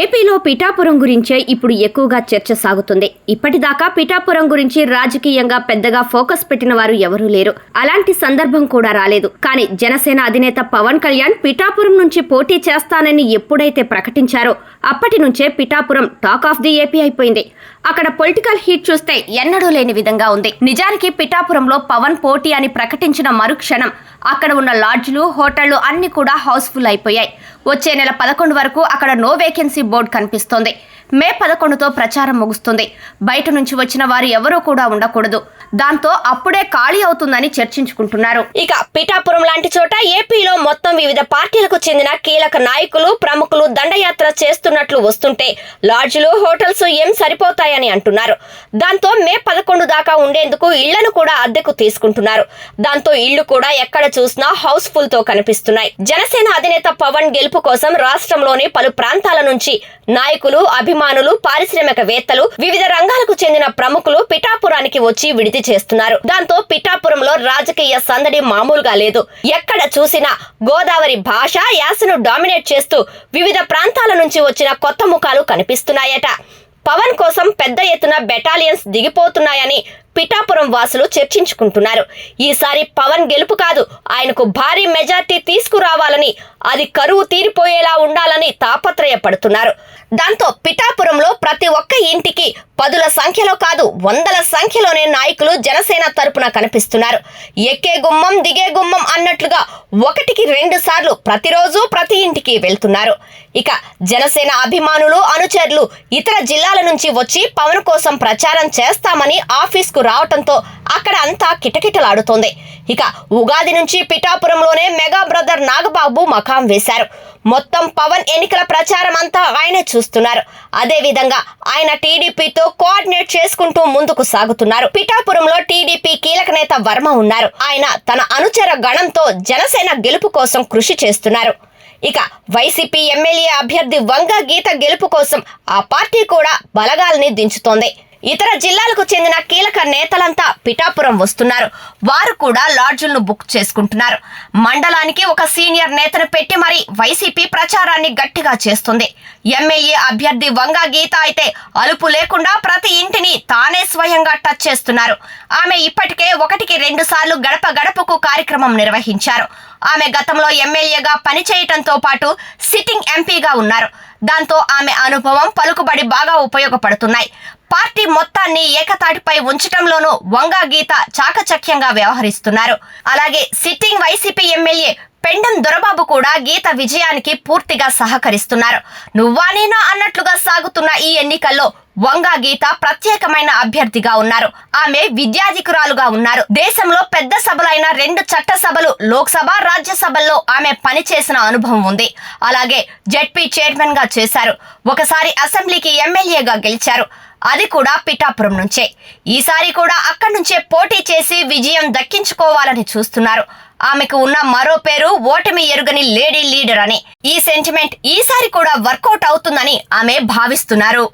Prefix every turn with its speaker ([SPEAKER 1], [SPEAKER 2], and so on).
[SPEAKER 1] ఏపీలో పిఠాపురం గురించే ఇప్పుడు ఎక్కువగా చర్చ సాగుతుంది. ఇప్పటిదాకా పిఠాపురం గురించి రాజకీయంగా పెద్దగా ఫోకస్ పెట్టిన వారు ఎవరూ లేరు. అలాంటి సందర్భం కూడా రాలేదు. కానీ జనసేన అధినేత పవన్ కళ్యాణ్ పిఠాపురం నుంచి పోటీ చేస్తానని ఎప్పుడైతే ప్రకటించారో అప్పటి నుంచే Pithapuram talk of the AP అయిపోయింది. అక్కడ పొలిటికల్ హీట్ చూస్తే ఎన్నడూ లేని విధంగా ఉంది. నిజానికి పిఠాపురంలో పవన్ పోటీ అని ప్రకటించిన మరుక్షణం అక్కడ ఉన్న లాడ్జ్లు హోటళ్ళు అన్ని కూడా హౌస్ఫుల్ అయిపోయాయి. వచ్చే నెల పదకొండు వరకు అక్కడ నో వేకెన్సీ బోర్డు కనిపిస్తోంది. మే పదకొండుతో ప్రచారం ముగుస్తుంది. బయట నుంచి వచ్చిన వారు ఎవరూ కూడా ఉండకూడదు. దాంతో అప్పుడే ఖాళీ అవుతుందని చర్చించుకుంటున్నారు. ఇక పిఠాపురం లాంటి చోట ఏపీలో మొత్తం వివిధ పార్టీలకు చెందిన కీలక నాయకులు ప్రముఖులు దండయాత్ర చేస్తున్నట్లు వస్తుంటే లాడ్జ్లు హోటల్స్ ఏం సరిపోతాయని అంటున్నారు. దాంతో మే పదకొండు దాకా ఉండేందుకు ఇళ్ళను కూడా అద్దెకు తీసుకుంటున్నారు. దాంతో ఇళ్ళు కూడా ఎక్కడ చూసినా హౌస్ఫుల్తో కనిపిస్తున్నాయి. జనసేన అధినేత పవన్ గెలుపు కోసం రాష్ట్రంలోని పలు ప్రాంతాల నుంచి నాయకులు అభిమానులు పారిశ్రామికవేత్తలు వివిధ రంగాలకు చెందిన ప్రముఖులు పిఠాపురానికి వచ్చి విడిది చేస్తున్నారు. దాంతో పిఠాపురంలో రాజకీయ సందడి మామూలుగా లేదు. ఎక్కడ చూసినా గోదావరి భాష యాసను డామినేట్ చేస్తూ వివిధ ప్రాంతాల నుంచి వచ్చిన కొత్త ముఖాలు కనిపిస్తున్నాయట. పవన్ కోసం పెద్ద ఎత్తున బెటాలియన్స్ దిగిపోతున్నాయని పిఠాపురం వాసులు చర్చించుకుంటున్నారు. ఈసారి పవన్ గెలుపు కాదు ఆయనకు భారీ మెజార్టీ తీసుకురావాలని అది కరువు తీరిపోయేలా ఉండాలని తాపత్రయపడుతున్నారు. దాంతో పిఠాపురంలో ప్రతి ఒక్క ఇంటికి పదుల సంఖ్యలో కాదు వందల సంఖ్యలోనే నాయకులు జనసేన తరపున కనిపిస్తున్నారు. ఎక్కే గుమ్మం దిగే గుమ్మం అన్నట్లుగా ఒకటికి రెండు సార్లు ప్రతిరోజు ప్రతి ఇంటికి వెళ్తున్నారు. ఇక జనసేన అభిమానులు అనుచరులు ఇతర జిల్లాల నుంచి వచ్చి పవన్ కోసం ప్రచారం చేస్తామని ఆఫీస్కు రావటంతో అక్కడ అంతా కిటకిటలాడుతోంది. ఇక ఉగాది నుంచి పిఠాపురంలోనే మెగా బ్రదర్ నాగబాబు మకాం వేశారు. మొత్తం పవన్ ఎన్నికల ప్రచారం అంతా ఆయనే చూస్తున్నారు. అదేవిధంగా ఆయన టీడీపీతో కోఆర్డినేట్ చేసుకుంటూ ముందుకు సాగుతున్నారు. పిఠాపురంలో టీడీపీ కీలక నేత వర్మ ఉన్నారు. ఆయన తన అనుచర గణంతో జనసేన గెలుపు కోసం కృషి చేస్తున్నారు. ఇక వైసీపీ ఎమ్మెల్యే అభ్యర్థి వంగ గీత గెలుపు కోసం ఆ పార్టీ కూడా బలగాల్ని దించుతోంది. ఇతర జిల్లాలకు చెందిన కీలక నేతలంతా పిఠాపురం వస్తున్నారు. వారు కూడా లాడ్జులను బుక్ చేసుకుంటున్నారు. మండలానికి ఒక సీనియర్ నేతను పెట్టి మరి వైసీపీ ప్రచారాన్ని గట్టిగా చేస్తుంది. ఎమ్మెల్యే అభ్యర్థి వంగ గీత అయితే అలుపు లేకుండా ప్రతి ఇంటిని తానే స్వయంగా టచ్ చేస్తున్నారు. ఆమె ఇప్పటికే ఒకటికి రెండు సార్లు గడప గడపకు కార్యక్రమం నిర్వహించారు. ఆమె గతంలో ఎమ్మెల్యేగా పనిచేయటంతో పాటు సిట్టింగ్ ఎంపీగా ఉన్నారు. దాంతో ఆమె అనుభవం పలుకుబడి బాగా ఉపయోగపడుతున్నాయి. పార్టీ మొత్తాన్ని ఏకతాటిపై ఉంచటంలోనూ వంగా గీత చాకచక్యంగా వ్యవహరిస్తున్నారు. అలాగే sitting YCP MLA Pendem Dorababu కూడా గీత విజయానికి పూర్తిగా సహకరిస్తున్నారు. నువ్వా నేనా అన్నట్లుగా సాగుతున్న ఈ ఎన్నికల్లో వంగా గీత ప్రత్యేకమైన అభ్యర్థిగా ఉన్నారు. ఆమె విద్యాధికురాలుగా ఉన్నారు. దేశంలో పెద్ద సభలైన రెండు చట్టసభలు లోక్సభ రాజ్యసభల్లో ఆమె పనిచేసిన అనుభవం ఉంది. అలాగే జెడ్పీ చైర్మన్గా చేశారు. ఒకసారి అసెంబ్లీకి ఎమ్మెల్యేగా గెలిచారు. అది కూడా పిఠాపురం నుంచే. ఈసారి కూడా అక్కడి నుంచే పోటీ చేసి విజయం దక్కించుకోవాలని చూస్తున్నారు. ఆమెకు ఉన్న మరో పేరు ఓటమి ఎరుగని లేడీ లీడర్ అని. ఈ సెంటిమెంట్ ఈసారి కూడా వర్కౌట్ అవుతుందని ఆమె భావిస్తున్నారు.